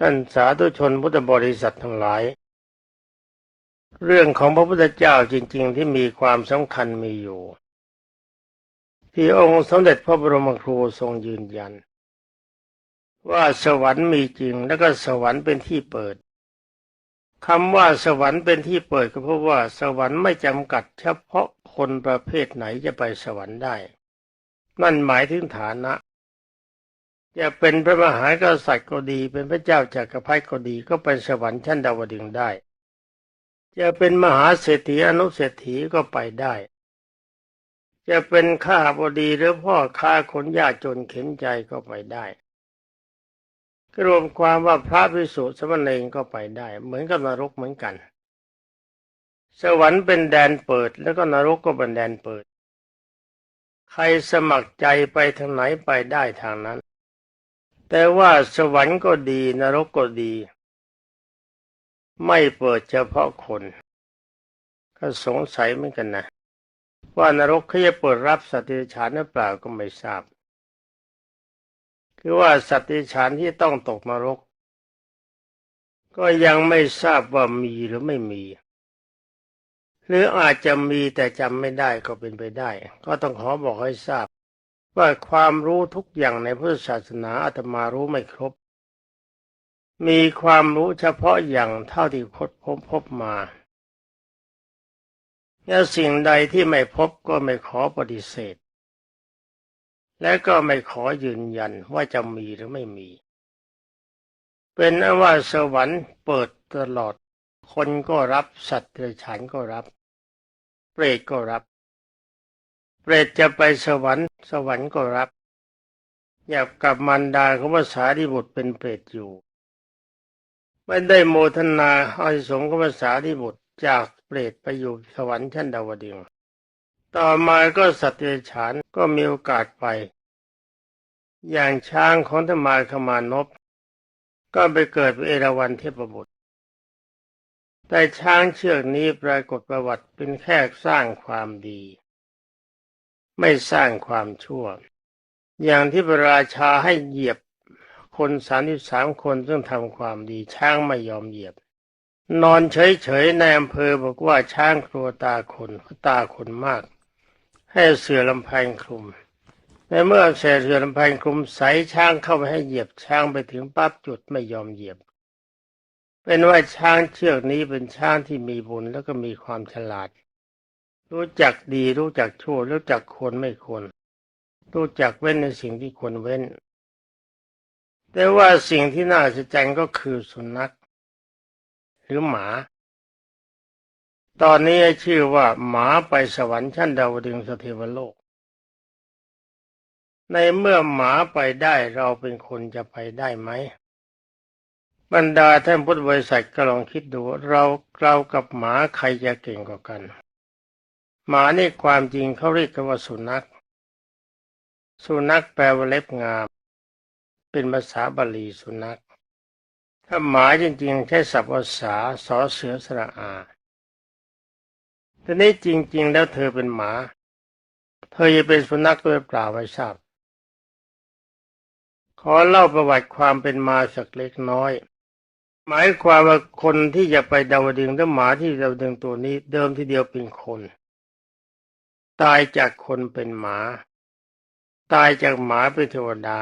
ท่านสาธุชนพุทธบริษัททั้งหลาย เรื่องของพระพุทธเจ้าจริง ๆ ที่มีความสำคัญมีอยู่ ที่องค์สมเด็จพระบรมครูทรงยืนยัน ว่าสวรรค์มีจริงแล้วก็สวรรค์เป็นที่เปิดคำว่าสวรรค์เป็นที่เปิดก็เพราะว่าสวรรค์ไม่จำกัดเฉพาะคนประเภทไหนจะไปสวรรค์ได้ นั่นหมายถึงฐานะ จะเป็นพระมหากษัตริย์ก็ดี เป็นพระเจ้าจากักรพรรดิก็ดี ก็ไปสวรรค์ชั้นดาวดึงได้ จะเป็นมหาเศรษฐีอนุเศรษฐีก็ไปได้ จะเป็นข้าบดีหรือพ่อค้าคนยากจนเข็นใจก็ไปได้รวมความว่าพระภิกษุสมณเณรก็ไปได้ เหมือนกับนรกเหมือนกัน สวรรค์เป็นแดนเปิดแล้วก็นรกก็เป็นแดนเปิด ใครสมัครใจไปทางไหนไปได้ทางนั้น แต่ว่าสวรรค์ก็ดีนรกก็ดี ไม่เปิดเฉพาะคน ก็สงสัยเหมือนกันนะ ว่านรกเขาจะเปิดรับสัตว์เดรัจฉานหรือเปล่าก็ไม่ทราบ คือว่าสัตว์ที่ฉานที่ต้องตกนรก ก็ยังไม่ทราบว่ามีหรือไม่มี หรืออาจจะมีแต่จำไม่ได้ก็เป็นไปได้ ก็ต้องขอบอกให้ทราบ ว่าความรู้ทุกอย่างในพุทธศาสนาอาตมารู้ไม่ครบ มีความรู้เฉพาะอย่างเท่าที่คดพบพบมาและสิ่งใดที่ไม่พบก็ไม่ขอปฏิเสธ และก็ไม่ขอยืนยันว่าจะมีหรือไม่มี เป็นนว่าสวรรค์เปิดตลอด คนก็รับสัตว์เดรัจฉานก็รับ เปรตก็รับ เปรตจะไปสวรรค์ สวรรค์ก็รับ อยากกับมันดาของภาษาที่บุตรเป็นเปรตอยู่ ไม่ได้โมทนาอาิสงของภาษาที่บุตรจากเปรตไปอยู่สวรรค์ชั้นดาวดึงต่อมาก็สัตว์เดรัจฉานก็มีโอกาสไป อย่างช้างของธรรมาขมานพก็ไปเกิดเป็นเอราวัณเทพบุตร แต่ช้างเชือกนี้ปรากฏประวัติเป็นแค่สร้างความดี ไม่สร้างความชั่ว อย่างที่พระราชาให้เหยียบคนสามสิบสามคนซึ่งทำความดีช้างไม่ยอมเหยียบ นอนเฉยๆในอำเภอบอกว่าช้างกลัวตาคนเพราตาคนมาก ให้เสือลำแพงคลุมในเมื่อเสือลำแพงคลุมใส่ช้างเข้าไปให้เหยียบช้างไปถึงปั๊บจุดไม่ยอมเหยียบ เป็นว่าช้างเชือกนี้เป็นช้างที่มีบุญแล้วก็มีความฉลาด รู้จักดีรู้จักชั่ว รู้จักควรไม่ควร รู้จักเว้นในสิ่งที่ควรเว้น แต่ว่าสิ่งที่น่าสะใจก็คือสุนัข หรือหมา ตอนนี้ชื่อว่าหมาไปสวรรค์ชั้นดาวดึงสเทวโลก ในเมื่อหมาไปได้เราเป็นคนจะไปได้ไหมบรรดาท่านพุทธบริษัทก็ลองคิดดูเราเรากับหมาใครจะเก่งกว่ากัน หมานี่ความจริงเขาเรียกกันว่าสุนัข สุนัขแปลว่าเล็บงาม เป็นภาษาบาลีสุนัข ถ้าหมาจริงๆใช้ศัพท์ภาษาสอเสือสระอาทีนี้จริง ๆ แล้วเธอเป็นหมา เธอจะเป็นสุนัขตัวเปล่าไม่ทราบ ขอเล่าประวัติความเป็นมาสักเล็กน้อย หมายความว่าคนที่จะไปดาวดึงถ้าหมาที่ดาวดึงตัวนี้เดิมทีเดียวเป็นคน ตายจากคนเป็นหมา ตายจากหมาเป็นเทวดา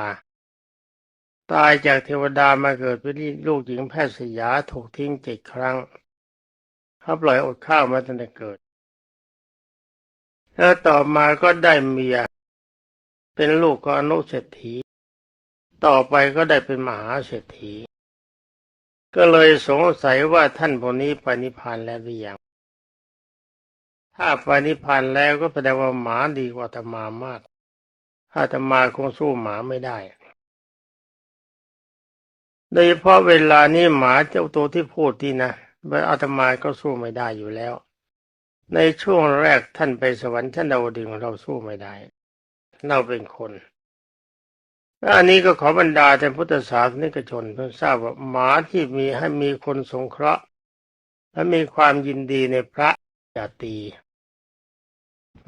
ตายจากเทวดามาเกิดเป็นลูกหญิงแพทย์สยาถูกทิ้งเจ็ดครั้งเขาปล่อยอดข้าวมาตั้งแต่เกิด แล้วต่อมาก็ได้เมีย เป็นลูกก็อนุเศรษฐี ต่อไปก็ได้เป็นมหาเศรษฐี ก็เลยสงสัยว่าท่านพวกนี้ไปนิพพานแล้วหรือยัง ถ้าไปนิพพานแล้วก็แสดงว่าหมาดีกว่าธรรมามาก ถ้าธรรมาคงสู้หมาไม่ได้ โดยเฉพาะเวลานี้หมาเจ้าตัวที่พูดที่นะอาตมาก็สู้ไม่ได้อยู่แล้ว ในช่วงแรกท่านไปสวรรค์ชั้นดาวดึงเราสู้ไม่ได้ เราเป็นคนอันนี้ก็ขอบรรดาแต่พุทธศาสนิกชนเพื่อทราบว่าหมาที่มีให้มีคนสงเคราะห์ และมีความยินดีในพระอย่าตี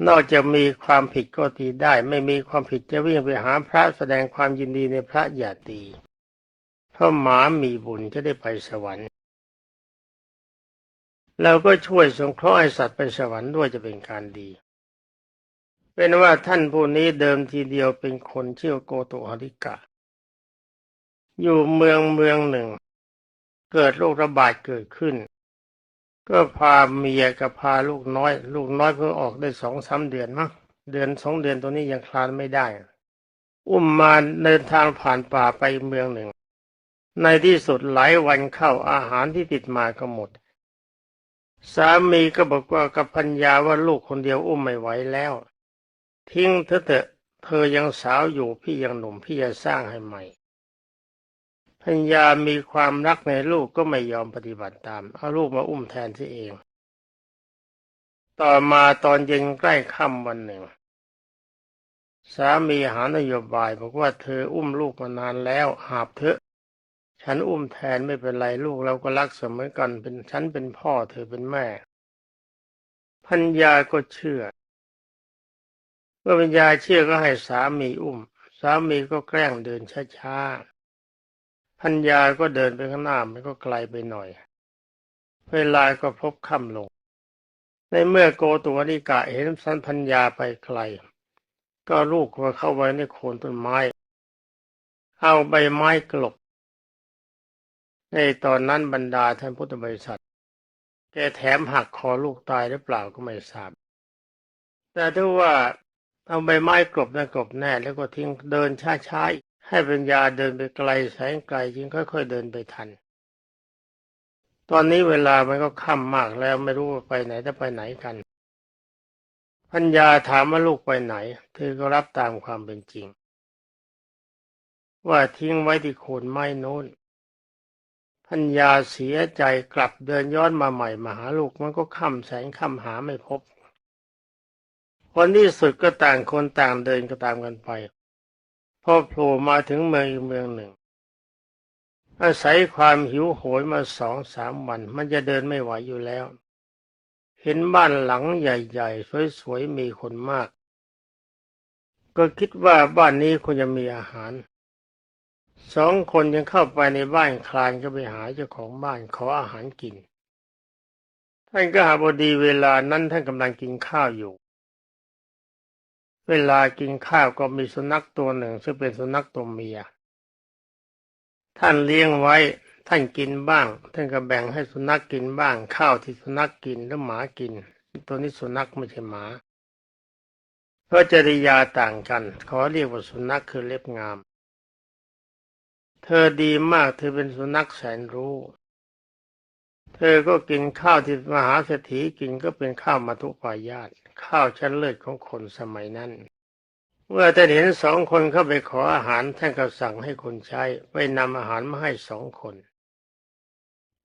นอกจากมีความผิดก็ตีได้ ไม่มีความผิดจะวิ่งไปหาพระแสดงความยินดีในพระอย่าตีพราะหมามีบุญจะได้ไปสวรรค์เราก็ช่วยสงเคราะห์ให้สัตว์ไปสวรรค์ด้วยจะเป็นการดี เป็นว่าท่านผู้นี้เดิมทีเดียวเป็นคนเชื่อโกโตหริกะ อยู่เมืองเมืองหนึ่ง เกิดโรคระบาดเกิดขึ้น ก็พาเมียกับพาลูกน้อย ลูกน้อยเพิ่งออกได้สองสามเดือนมั้งเดือนสองเดือนตัวนี้ยังคลานไม่ได้ อุ้มมาเดินทางผ่านป่าไปเมืองหนึ่ง ในที่สุดหลายวันเข้าอาหารที่ติดมาก็หมด สามีก็บอกว่ากับพัญญาว่าลูกคนเดียวอุ้มไม่ไหวแล้ว ทิ้งเธอเถอะเธอยังสาวอยู่พี่ยังหนุ่มพี่จะสร้างให้ใหม่ พัญญามีความรักในลูกก็ไม่ยอมปฏิบัติตาม เอาลูกมาอุ้มแทนที่เอง ต่อมาตอนเย็นใกล้ค่ำวันหนึ่ง สามีหานโยบายบอกว่าเธออุ้มลูกมานานแล้วหาบเถอะ ฉันอุ้มแทนไม่เป็นไรลูกเราก็รักเสมอกันเป็นฉันเป็นพ่อเธอเป็นแม่ พัญญาก็เชื่อเมื่อพัญญาเชื่อก็ให้สามีอุ้ม สามีก็แกล้งเดินช้าๆ พัญญาก็เดินไปข้างหน้ามันก็ไกลไปหน่อย เวลาก็พบค่ำลง ในเมื่อโกตุวนิกะเห็นสันพัญญาไปไกล ก็ลูกมาเข้าไว้ในโคนต้นไม้ เอาใบไม้กลบ ในตอนนั้นบรรดาท่านพุทธบริษัท แกแถมหักคอลูกตายหรือเปล่าก็ไม่ทราบ แต่ถ้าว่าเอาใบไม้กลบนะกลบแน่แล้วก็ทิ้งเดินช้าๆ ให้ปัญญาเดินไปไกลแสงไกลจึงค่อย ๆ เดินไปทัน ตอนนี้เวลามันก็ค่ำมากแล้วไม่รู้ว่าไปไหนจะไปไหนกันพัญญาถามว่าลูกไปไหน เธอก็รับตามความเป็นจริง ว่าทิ้งไว้ที่โคนไม้โน้นพัญญาเสียใจกลับเดินย้อนมาใหม่มาหาลูกมันก็ค่ำแสงค่ำหาไม่พบคนที่สุดก็ต่างคนต่างเดินก็ตามกันไป พอโผล่มาถึงเมืองอีกเมืองหนึ่ง อาศัยความหิวโหยมาสองสามวัน มันจะเดินไม่ไหวอยู่แล้ว เห็นบ้านหลังใหญ่ๆ สวยๆ มีคนมาก ก็คิดว่าบ้านนี้คงจะมีอาหาร สองคนยังเข้าไปในบ้านคลานก็ไปหาเจ้าของบ้านขออาหารกินท่านก็หาบดีเวลานั้นท่านกำลังกินข้าวอยู่ เวลากินข้าวก็มีสุนัขตัวหนึ่ง ซึ่งเป็นสุนัขตัวเมีย ท่านเลี้ยงไว้ ท่านกินบ้าง ท่านก็แบ่งให้สุนัขกกินบ้าง ข้าวที่สุนัขกกินแล้วหมากิน ตัวนี้สุนัขไม่ใช่หมาเพราะจริยาต่างกัน ขอเรียกว่าสุนัขคือเล็บงาม เธอดีมากเธอเป็นสุนัขแสนรู้ เธอก็กินข้าวที่มหาเศรษฐีกินก็เป็นข้าวมาทุปายาต ข้าวชั้นเลิศของคนสมัยนั้นเมื่อท่านเห็นสองคนเข้าไปขออาหารท่านก็สั่งให้คนใช้ไปนำอาหารมาให้สองคน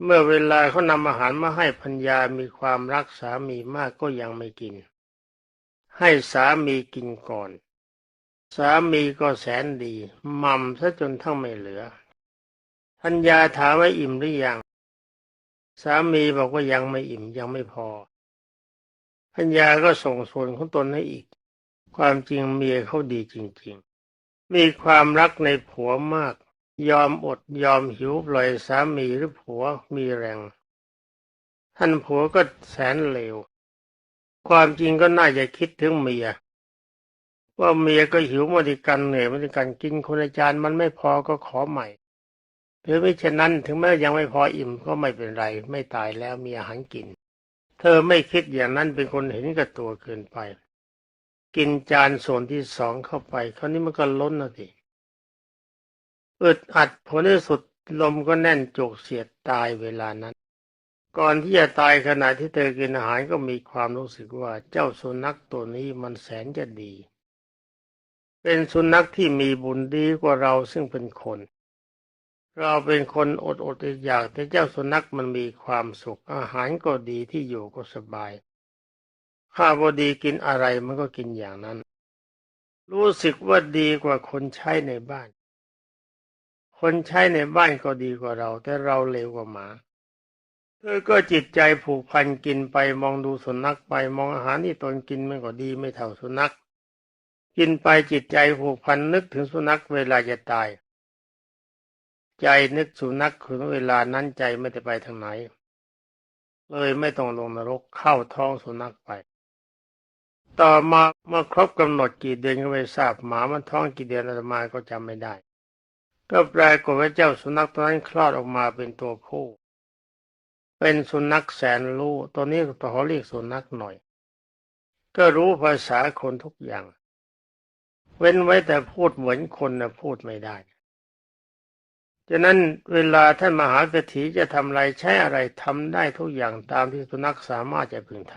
เมื่อเวลาเขานำอาหารมาให้พัญญามีความรักสามีมากก็ยังไม่กิน ให้สามีกินก่อน สามีก็แสนดีมั่มซะจนทั้งไม่เหลือพัญญาถามว่าอิ่มหรือยัง สามีบอกว่ายังไม่อิ่มยังไม่พอ พัญญาก็ส่งส่วนของตนให้อีก ความจริงเมียเขาดีจริง ๆ มีความรักในผัวมาก ยอมอดยอมหิวปล่อยสามีหรือผัวมีแรง ท่านผัวก็แสนเลว ความจริงก็น่าจะคิดถึงเมีย ว่าเมียก็หิวมาดิกันเหนื่อยมาดิกันกินคนละจานมันไม่พอก็ขอใหม่หรือไม่เช่นนั้นถึงแม้ยังไม่พออิ่มก็ไม่เป็นไร ไม่ตายแล้วมีอาหารกิน ธอไม่คิดอย่างนั้นเป็นคนเห็นกับตัวเกินไป กินจานส่วนที่สองเข้าไปคราวนี้มันก็ล้นนะทีอึดอัดผลที่สุดลมก็แน่นจุกเสียดตายเวลานั้น ก่อนที่จะตายขณะที่เธอกินอาหารก็มีความรู้สึกว่าเจ้าสุนัขตัวนี้มันแสนจะดี เป็นสุนัขที่มีบุญดีกว่าเราซึ่งเป็นคน เราเป็นคนอดอดอยากแต่เจ้าสุนัขมันมีความสุข อาหารก็ดีที่อยู่ก็สบาย ข้าวดีกินอะไรมันก็กินอย่างนั้น รู้สึกว่าดีกว่าคนใช้ในบ้าน คนใช้ในบ้านก็ดีกว่าเรา แต่เราเลวกว่าหมาเธอก็จิตใจผูกพันกินไปมองดูสุนัขไปมองอาหารที่ตนกินมันก็ดีไม่เท่าสุนัขกินไปจิตใจผูกพันนึกถึงสุนัขเวลาจะตาย ใจนึกสุนัขคือเวลานั้นใจไม่ได้ไปทางไหน เลยไม่ต้องลงนรกเข้าท้องสุนัขไป ต่อมาเมื่อครบกำหนดกี่เดือนก็ไม่ทราบหมามันท้องกี่เดือนอาตมาก็จำไม่ได้ ก็ปรากฏว่าเจ้าสุนัขตัวนั้นคลอดออกมาเป็นตัวผู้ เป็นสุนัขแสนรู้ตัวนี้เขาเรียกสุนัขหน่อย ก็รู้ภาษาคนทุกอย่าง เว้นไว้แต่พูดเหมือนคนนะพูดไม่ได้ ฉะนั้นเวลาท่านมหาเศรษฐีจะทำอะไรใช้อะไรทำได้ทุกอย่างตามที่สุนัขสามารถจะพึงท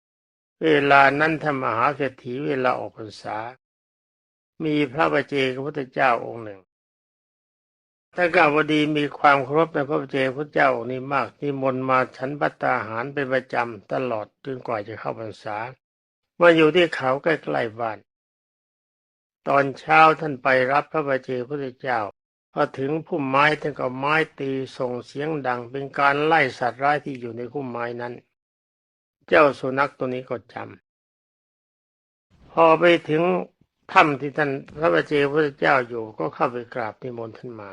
ำเวลานั้นท่านมหาเศรษฐีเวลาออกพรรษา มีพระบัจเจกพุทธเจ้าองค์หนึ่งถ้ากาวดีมีความเคารพในพระบัจเจกพุทธเจ้าองค์นี้มากนิมนต์มาฉันพัตตาหารเป็นประจำตลอดจนกว่าจะเข้าพรรษามาอยู่ที่เขาใกล้ๆบ้าน ตอนเช้าท่านไปรับพระบัจเจกพุทธเจ้า พอถึงพุ่มไม้ท่านก็ไม้ตีส่งเสียงดัง เป็นการไล่สัตว์ร้ายที่อยู่ในพุ่มไม้นั้น เจ้าสุนัขตัวนี้ก็จำพอไปถึงถ้ำที่ท่านพระบัจเจพุทธเจ้าอยู่ก็เข้าไปกราบนิมนต์ท่านมา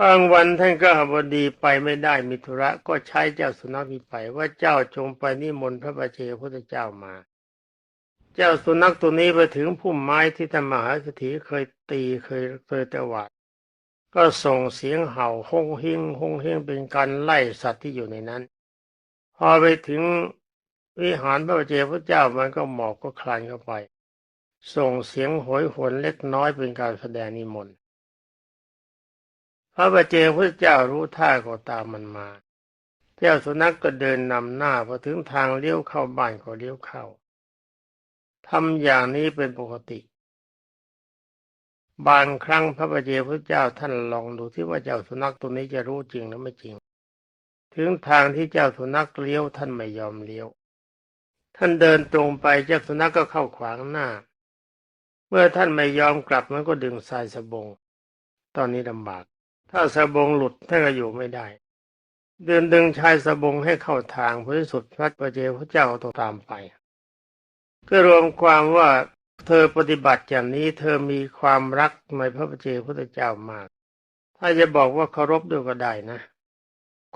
บางวันท่านก็บดีไปไม่ได้มิธุระก็ใช้เจ้าสุนัขนี้ไปว่าเจ้าจงไปนิมนต์พระบัจเจพุทธเจ้ามา เจ้าสุนัขตัวนี้ไปถึงพุ่มไม้ที่ท่านมหาเศรษฐีเคยตีเคยเคยตวาดก็ส่งเสียงเห่าฮงเฮงฮงเฮงเป็นการไล่สัตว์ที่อยู่ในนั้น พอไปถึงวิหารพระบัจเจพุทธเจ้ามันก็หมอบก็คลานเข้าไป ส่งเสียงโหยหวนเล็กน้อยเป็นการแสดงนิมนต์พระบัจเจพุทธเจ้ารู้ท่าก็ตามมันมาเจ้าสุนัขกก็เดินนำหน้าพอถึงทางเลี้ยวเข้าบ้านก็เลี้ยวเข้า ทำอย่างนี้เป็นปกติ บางครั้งพระบัจเจพุทธเจ้าท่านลองดูที่ว่าเจ้าสุนัขตัวนี้จะรู้จริงหรือไม่จริง ถึงทางที่เจ้าสุนัขเลี้ยวท่านไม่ยอมเลี้ยว ท่านเดินตรงไปเจ้าสุนัขก็เข้าขวางหน้า เมื่อท่านไม่ยอมกลับมันก็ดึงสายสบง ตอนนี้ลำบาก ถ้าสบงหลุดท่านก็อยู่ไม่ได้ เดินดึงชายสบงให้เข้าทางพระสุดพระประเจพระเจ้าต้องตามไป ก็รวมความว่าเธอปฏิบัติอย่างนี้เธอมีความรักในพระปเจพุทธเจ้ามาก ถ้าจะบอกว่าเคารพด้วยก็ได้นะ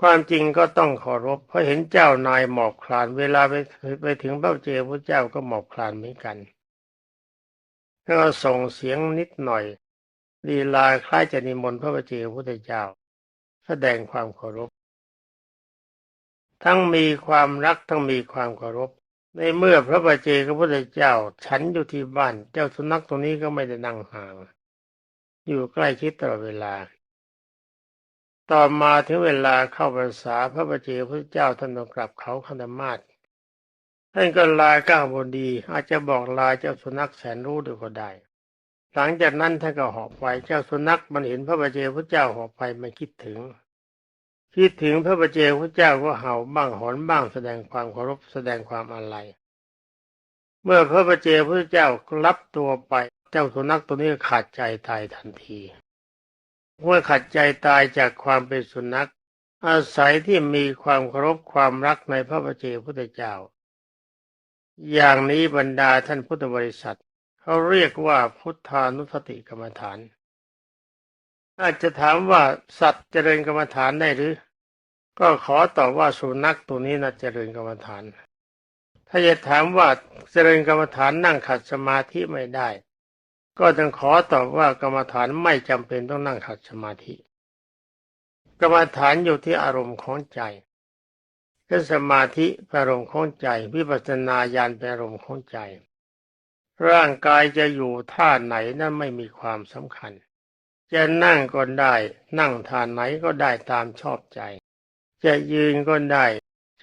ความจริงก็ต้องเคารพเพราะเห็นเจ้านายหมอบคลาน เวลาไปไปถึงพระประเจพุทธเจ้าก็หมอบคลานเหมือนกันแล้วก็ส่งเสียงนิดหน่อยลีลาคล้ายจะนิมนต์พระประเจพุทธเจ้า แสดงความเคารพ ทั้งมีความรักทั้งมีความเคารพ ในเมื่อพระบาเจกพระพุทธเจ้า ฉันอยู่ที่บ้าน เจ้าสุนัขตัวนี้ก็ไม่ได้นั่งห่าง อยู่ใกล้ชิดตลอดเวลา ต่อมาถึงเวลาเข้าพรรษาพระบาเจกพระพุทธเจ้าท่านต้องกลับเขาคันธมาศท่านก็ลาก้าวบนดี อาจจะบอกลาเจ้าสุนัขแสนรู้ด้วยก็ได้ หลังจากนั้นท่านก็หอบไปเจ้าสุนัขมันเห็นพระบาเจกพระเจ้าหอบไปมันคิดถึง คิดถึงพระประเจกพระเจ้าก็เห่าบ้างหอนบ้างแสดงความเคารพแสดงความอาลัยเมื่อพระประเจกพระเจ้ารับตัวไปเจ้าสุนัขตัวนี้ขาดใจตายทันทีเมื่อขาดใจตายจากความเป็นสุนัข อาศัยที่มีความเคารพความรักในพระประเจกพุทธเจ้า อย่างนี้บรรดาท่านพุทธบริษัท เขาเรียกว่าพุทธานุสติกรรมฐาน อาจจะถามว่าสัตว์เจริญกรรมฐานได้หรือ ก็ขอตอบว่าสุนัขตัวนี้น่าเจริญกรรมฐาน ถ้าจะถามว่าเจริญกรรมฐานนั่งขัดสมาธิไม่ได้ ก็ต้องขอตอบว่ากรรมฐานไม่จำเป็นต้องนั่งขัดสมาธิ กรรมฐานอยู่ที่อารมณ์ของใจคือสมาธิเป็นอารมณ์ของใจ วิปัสสนาญาณเป็นอารมณ์ของใจ ร่างกายจะอยู่ท่าไหนนั้นไม่มีความสำคัญ จะนั่งก็ได้ นั่งท่าไหนก็ได้ตามชอบใจ จะยืนก็ได้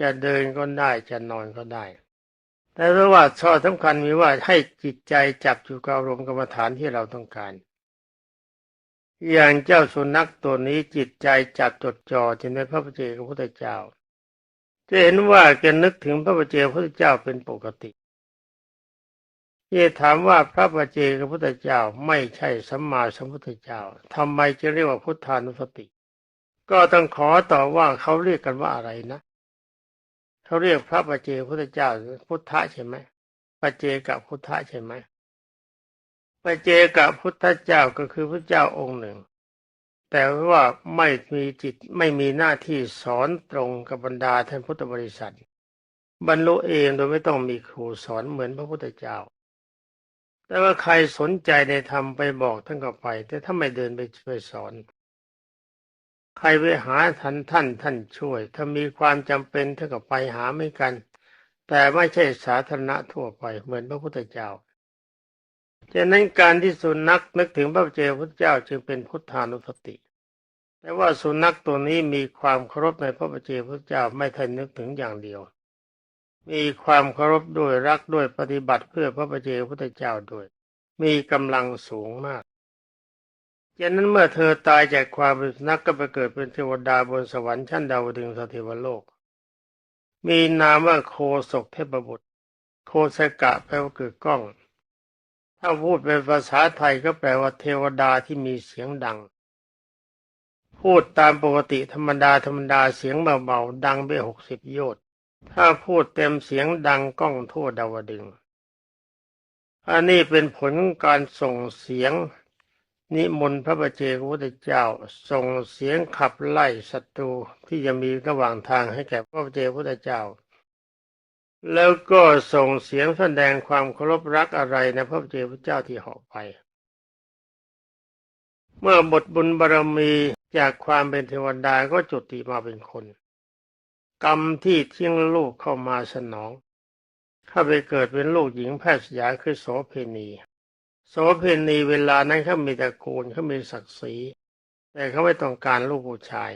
จะเดินก็ได้จะนอนก็ได้ แต่เพระว่าข้อสำคัญมีว่าให้จิตใจจับอยู่กับอารมณ์กรรมฐานที่เราต้องการ อย่างเจ้าสุนัขตัวนี้จิตใจจับจดจ่อจนในพระพุทธเจ้าพระพุทธเจ้าจะเห็นว่าแกนึกถึงพระพุทธเจ้าพระพุทธเจ้าเป็นปกติ ที่ถามว่าพระปัจเจกพุทธเจ้าไม่ใช่สัมมาสัมพุทธเจ้าทำไมจะเรียกว่าพุทธานุสติ ก็ต้องขอต่อว่าเขาเรียกกันว่าอะไรนะเขาเรียกพระปัจเจกพุทธเจ้า พุทธะใช่ไหมปัจเจกพุทธะใช่ไหมปัจเจกพุทธเจ้าก็คือพระเจ้าองค์หนึ่ง แต่ว่าไม่มีจิตไม่มีหน้าที่สอนตรงกับบรรดาท่านพุทธบริษัท บรรลุเองโดยไม่ต้องมีครูสอนเหมือนพระพุทธเจ้า แต่ว่าใครสนใจในธรรมไปบอกท่านก็ไป แต่ถ้าไม่เดินไปช่วยสอน ใครไปหาท่านท่านท่านช่วย ถ้ามีความจำเป็นท่านก็ไปหาไม่กัน แต่ไม่ใช่สาธารณะทั่วไปเหมือนพระพุทธเจ้าฉะนั้นการที่สุนัขนึกถึงพระเจ้าพุทธเจ้าจึงเป็นพุทธานุสติ แต่ว่าสุนัขตัวนี้มีความเคารพในพระเจ้าพุทธเจ้าไม่ทันนึกถึงอย่างเดียว มีความเคารพด้วยรักด้วยปฏิบัติเพื่อพระเจ้าพุทธเจ้าด้วย มีกำลังสูงมากฉะนั้นเมื่อเธอตายจากความเป็นนัขก็ไปเกิดเป็นเทวดาบนสวรรค์ชั้นดาวดึงสเทวโลก มีนามว่าโคศกเทพบุตร โคสกะแปลว่าเกิดกล้อง ถ้าพูดเป็นภาษาไทยก็แปลว่าเทวดาที่มีเสียงดัง พูดตามปกติธรรมดาธรรมดาเสียงเบาๆดังไปหกสิบโยชน์ ถ้าพูดเต็มเสียงดังก้องทั่วดาวดึงอันนี้เป็นผลการส่งเสียง นิมนต์พระบเจกพุทธเจ้า ส่งเสียงขับไล่ศัตรูที่จะมีระหว่างทางให้แก่พระบเจกพุทธเจ้า แล้วก็ส่งเสียงแสดงความเคารพรักอะไรในพระบเจกพุทธเจ้าที่หาะไป เมื่อบทบุญบารมีจากความเป็นเทวดาก็จุติมาเป็นคน กรรมที่ที่ยงลูกเข้ามาสนองเข้าไปเกิดเป็นลูกหญิงแพทย์สยาคือโสเพณีโสเพณีเวลานั้นเขามีตระกูลเขามีศักดิ์ศรี แต่เขาไม่ต้องการลูกผู้ชาย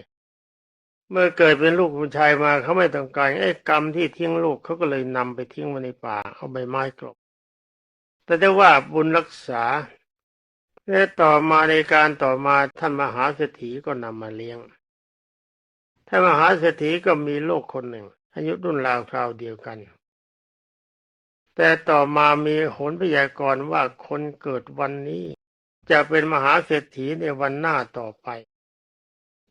เมื่อเกิดเป็นลูกผู้ชายมาเขาไม่ต้องการไอ้กรรมที่ทิ้งลูกเขาก็เลยนำไปทิ้งไว้ในป่าเอาใบไม้กลบ แต่ได้ว่าบุญรักษาและต่อมาในการต่อมาท่านมหาเศรษฐีก็นำมาเลี้ยง ท่านมหาเศรษฐีก็มีลูกคนหนึ่ง อายุรุ่นราวคราวเดียวกัน แต่ต่อมามีโหนพยากรณ์ว่าคนเกิดวันนี้ จะเป็นมหาเศรษฐีในวันหน้าต่อไป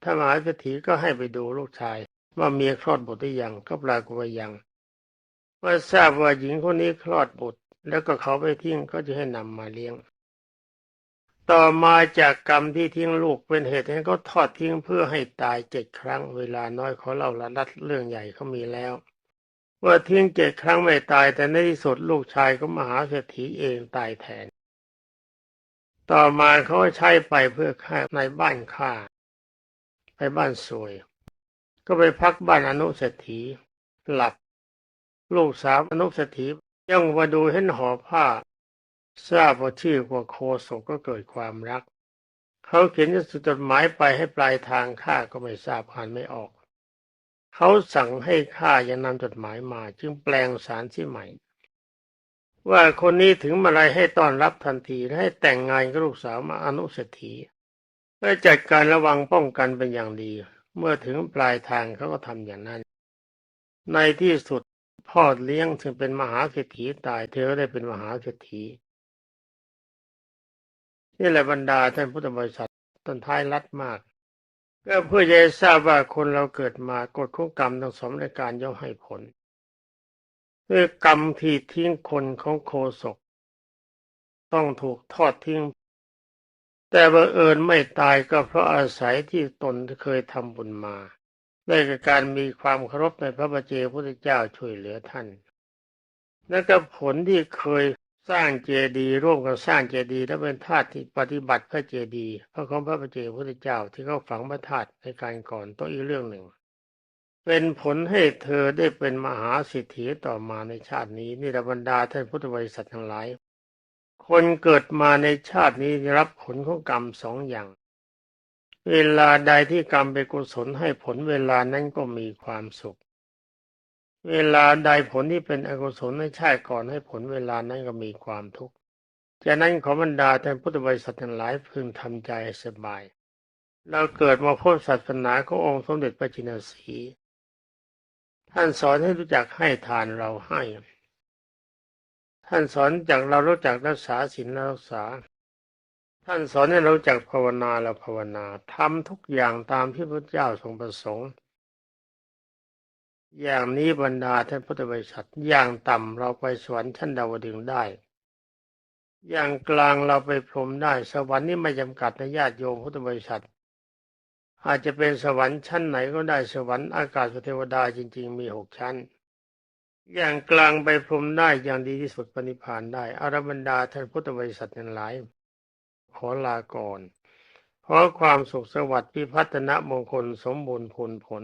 ถ้ามหาเศรษฐีก็ให้ไปดูลูกชาย ว่าเมียคลอดบุตรหรือยังก็ปรากฏว่ายังเมื่อทราบว่าหญิงคนนี้คลอดบุตรแล้วก็เขาไปทิ้งก็จะให้นำมาเลี้ยง ต่อมาจากกรรมที่ทิ้งลูกเป็นเหตุให้เขาทอดทิ้งเพื่อให้ตายเจ็ดครั้งเวลาน้อยเขาเล่าละลัดเรื่องใหญ่เขามีแล้วว่าทิ้งเจ็ดครั้งไม่ตายแต่ในที่สุดลูกชายก็มหาเศรษฐีเองตายแทน ต่อมาเขาใช้ไปเพื่อฆ่าในบ้านฆ่า ไปบ้านสวย ก็ไปพักบ้านอนุเศรษฐีหลับ ลูกสาวอนุเศรษฐีย่องมาดูเห็นห่อผ้า ทราบว่าชื่อว่าโคศกก็เกิดความรัก เขาเขียนจดหมายไปให้ปลายทางข้าก็ไม่ทราบอ่านไม่ออก เขาสั่งให้ข้าย่านำจดหมายมา จึงแปลงสารที่ใหม่ ว่าคนนี้ถึงมาอะไรให้ต้อนรับทันทีและให้แต่งงานกับลูกสาวมาอนุเศรษฐีเพื่อจัดการระวังป้องกันเป็นอย่างดี เมื่อถึงปลายทางเขาก็ทำอย่างนั้น ในที่สุดพ่อเลี้ยงถึงเป็นมหาเศรษฐีตายเธอก็ได้เป็นมหาเศรษฐี นี่แหละบรรดาท่านพุทธบริษัทต้นท้ายรัดมากก็เพื่อจะทราบว่าคนเราเกิดมากฎของกรรมทั้งสองในการย่อมให้ผลคือกรรมที่ทิ้งคนของโคศก ต้องถูกทอดทิ้ง แต่บังเอิญไม่ตายก็เพราะอาศัยที่ตนเคยทำบุญมาได้กับการมีความเคารพในพระบาเจพุทธเจ้าช่วยเหลือท่าน และก็ผลที่เคย สร้างเจดีย์ร่วมกันสร้างเจดีย์และเป็นธาตุที่ปฏิบัติพระเจดีย์พระของพระบาเจพุทธเจ้าที่เขาฝังพระธาตุในการก่อนตัวอีกเรื่องหนึ่ง เป็นผลให้เธอได้เป็นมหาสิทธิต่อมาในชาตินี้นี่ระบรรดาท่านพุทธบริษัททั้งหลายคนเกิดมาในชาตินี้รับผลของกรรมสองอย่าง เวลาใดที่กรรมเป็นกุศลให้ผลเวลานั้นก็มีความสุข เวลาใดผลที่เป็นอกุศลในชาติก่อนให้ผลเวลานั้นก็มีความทุกข์จากนั้นขอบรรดาท่านพุทธบริษัททั้งหลายพึงทำใจสบาย เราเกิดมาพบศาสนาขององค์สมเด็จพระจินสีท่านสอนให้รู้จักให้ทานเราให้ ท่านสอนจากเรารู้จักรักษาศีลรักษา ท่านสอนให้เราจักภาวนาเราภาวนาทำทุกอย่างตามที่พระเจ้าทรงประสงค์ อย่างนี้บรรดาท่านพุทธบริษัทอย่างต่ำเราไปสวรรค์ชั้นดาวดึงได้ อย่างกลางเราไปพรมได้สวรรค์นี่ไม่จำกัดในญาติโยมพุทธบริษัท อาจจะเป็นสวรรค์ชั้นไหนก็ได้สวรรค์อากาศเทวดาจริง ๆ มีหกชั้น อย่างกลางไปพรมได้อย่างดีที่สุดปณิพานได้อารบรรดาท่านพุทธบริษัททั้งหลาย ขอลาก่อนขอความสุขสวัสดิ์พิพัฒนะมงคลสมบูรณ์ผลผล